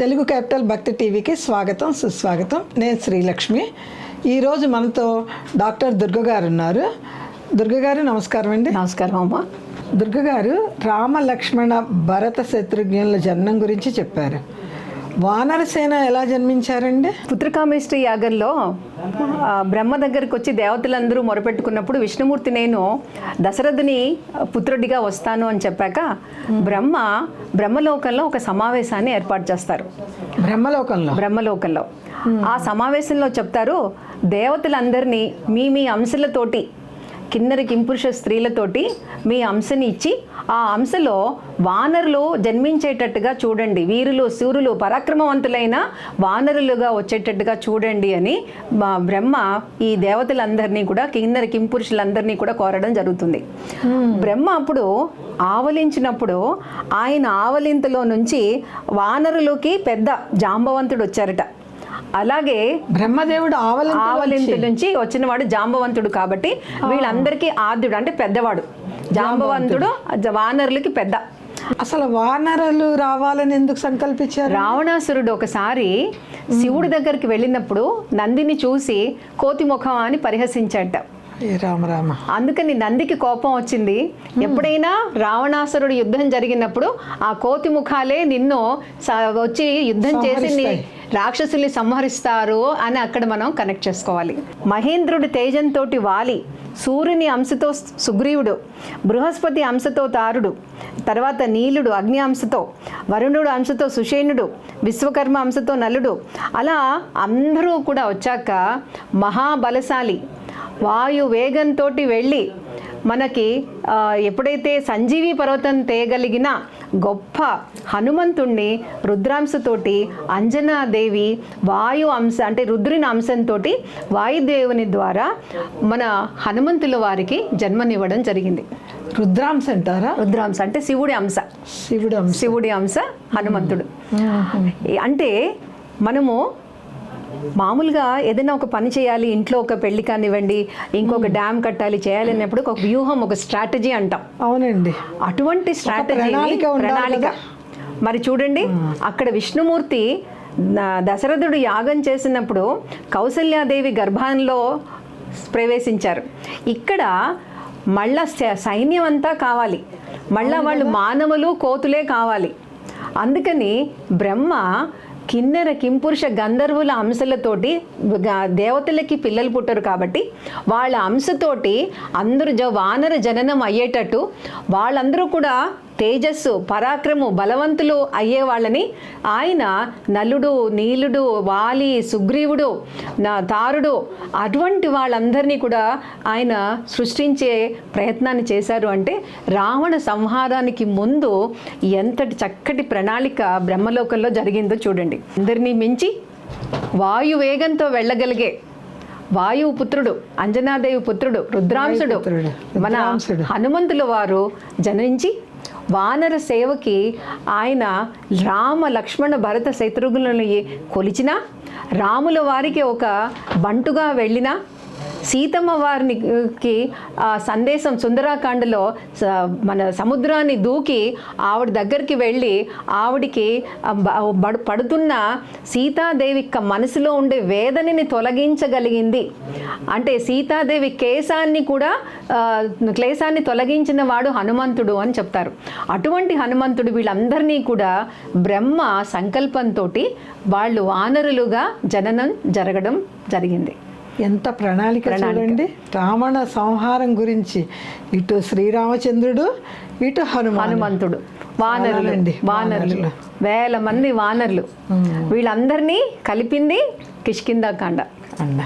Telugu capital భక్తి టీవీకి స్వాగతం సుస్వాగతం. నేను శ్రీలక్ష్మి. ఈరోజు మనతో డాక్టర్ దుర్గ గారు ఉన్నారు. దుర్గ గారు నమస్కారం అండి. నమస్కారం అమ్మ. దుర్గ గారు రామ లక్ష్మణ భరత శత్రుఘ్నుల జన్మం గురించి చెప్పారు. వానరసేన ఎలా జన్మించారండి? పుత్రకామేష్టి యాగంలో బ్రహ్మ దగ్గరికి వచ్చి దేవతలందరూ మొరపెట్టుకున్నప్పుడు విష్ణుమూర్తి నేను దశరథుని పుత్రుడిగా వస్తాను అని చెప్పాక బ్రహ్మ బ్రహ్మలోకంలో ఒక సమావేశాన్ని ఏర్పాటు చేస్తారు. బ్రహ్మలోకంలో? బ్రహ్మలోకంలో. ఆ సమావేశంలో చెప్తారు దేవతలందరినీ మీ మీ అంశలతోటి కిన్నరి కింపురుష స్త్రీలతోటి మీ అంశని ఇచ్చి ఆ అంశలో వానరులు జన్మించేటట్టుగా చూడండి. వీరులు సూర్యులు పరాక్రమవంతులైన వానరులుగా వచ్చేటట్టుగా చూడండి అని మా బ్రహ్మ ఈ దేవతలందరినీ కూడా కిన్నరి కింపురుషులందరినీ కూడా కోరడం జరుగుతుంది. బ్రహ్మ అప్పుడు ఆవలించినప్పుడు ఆయన ఆవలింతలో నుంచి వానరులకి పెద్ద జాంబవంతుడు వచ్చారట అలాగే బ్రహ్మదేవుడు ఆవలి ఆవలింత నుంచి వచ్చిన వాడు జాంబవంతుడు కాబట్టి వీళ్ళందరికీ ఆద్యుడు అంటే పెద్దవాడు. జాంబవంతుడు వానరులకి పెద్ద. అసలు వానరులు రావాలని ఎందుకు సంకల్పించారు? రావణాసురుడు ఒకసారి శివుడి దగ్గరికి వెళ్ళినప్పుడు నందిని చూసి కోతి ముఖం అని పరిహసించట. రామ రామ. అందుకని నందికి కోపం వచ్చింది. ఎప్పుడైనా రావణాసురుడు యుద్ధం జరిగినప్పుడు ఆ కోతి ముఖాలే నిన్ను వచ్చి యుద్ధం చేసి రాక్షసుల్ని సంహరిస్తారు అని అక్కడ మనం కనెక్ట్ చేసుకోవాలి. మహేంద్రుడు తేజంతో వాలి సూర్యుని అంశతో సుగ్రీవుడు బృహస్పతి అంశతో తారుడు తర్వాత నీలుడు అగ్ని అంశతో వరుణుడు అంశతో సుషేనుడు విశ్వకర్మ అంశతో నలుడు. అలా అందరూ కూడా వచ్చాక మహాబలశాలి వాయు వేగంతో వెళ్ళి మనకి ఎప్పుడైతే సంజీవి పర్వతం తేగలిగిన గొప్ప హనుమంతుణ్ణి రుద్రాంశతోటి అంజనాదేవి వాయు అంశ అంటే రుద్రుని అంశంతో వాయుదేవుని ద్వారా మన హనుమంతుల వారికి జన్మనివ్వడం జరిగింది. రుద్రాంశ అంటారా? రుద్రాంశ అంటే శివుడి అంశ. శివుడు శివుడి అంశ హనుమంతుడు. అంటే మనము మామూలుగా ఏదైనా ఒక పని చేయాలి ఇంట్లో ఒక పెళ్ళి కానివ్వండి ఇంకొక డ్యామ్ కట్టాలి చేయాలి అన్నప్పుడు ఒక వ్యూహం ఒక స్ట్రాటజీ అంటాం. అవునండి. అటువంటి స్ట్రాటజీ ప్రణాళిక. మరి చూడండి అక్కడ విష్ణుమూర్తి దశరథుడు యాగం చేసినప్పుడు కౌసల్యాదేవి గర్భంలో ప్రవేశించారు. ఇక్కడ మళ్ళా సైన్యం అంతా కావాలి. మళ్ళా వాళ్ళు మానవులు కోతులే కావాలి. అందుకని బ్రహ్మ కిన్నెర కింపురుష గంధర్వుల అంశలతోటి దేవతలకి పిల్లలు పుట్టరు కాబట్టి వాళ్ళ అంశతోటి అందరూ జ వానర జననం అయ్యేటట్టు వాళ్ళందరూ కూడా తేజస్సు పరాక్రము బలవంతులు అయ్యే వాళ్ళని ఆయన నలుడు నీలుడు వాలి సుగ్రీవుడు నా తారుడు అటువంటి వాళ్ళందరినీ కూడా ఆయన సృష్టించే ప్రయత్నాన్ని చేశారు అంటే రావణ సంహారానికి ముందు ఎంతటి చక్కటి ప్రణాళిక బ్రహ్మలోకంలో జరిగిందో చూడండి అందరినీ మించి వాయు వేగంతో వెళ్ళగలిగే వాయువు పుత్రుడు అంజనాదేవి పుత్రుడు రుద్రాంశుడు మన. హనుమంతుల వారు జనించి వానర సేవకి ఆయన రామ లక్ష్మణ భరత శత్రుఘ్నులను కొలిచిన రాముల వారికి ఒక బంటుగా వెళ్ళిన సీతమ్మ వారికి ఆ సందేశం సుందరాకాండలో స- మన సముద్రాన్ని దూకి ఆవిడ దగ్గరికి వెళ్ళి ఆవిడికి పడుతున్న సీతాదేవి మనసులో ఉండే వేదనని తొలగించగలిగింది. అంటే సీతాదేవి కేశాన్ని కూడా క్లేశాన్ని తొలగించిన వాడు హనుమంతుడు అని చెప్తారు. అటువంటి హనుమంతుడు వీళ్ళందరినీ కూడా బ్రహ్మ సంకల్పంతో వాళ్ళు వానరులుగా జననం జరగడం జరిగింది. ఎంత ప్రణాళిక. చూడండి. రావణ సంహారం గురించి. ఇటు శ్రీరామచంద్రుడు ఇటు హనుమాన్. హనుమంతుడు. వానరులు. వానరులు. వేల మంది వానరులు. వీళ్ళందరినీ కలిపింది కిష్కిందా కాండ అన్న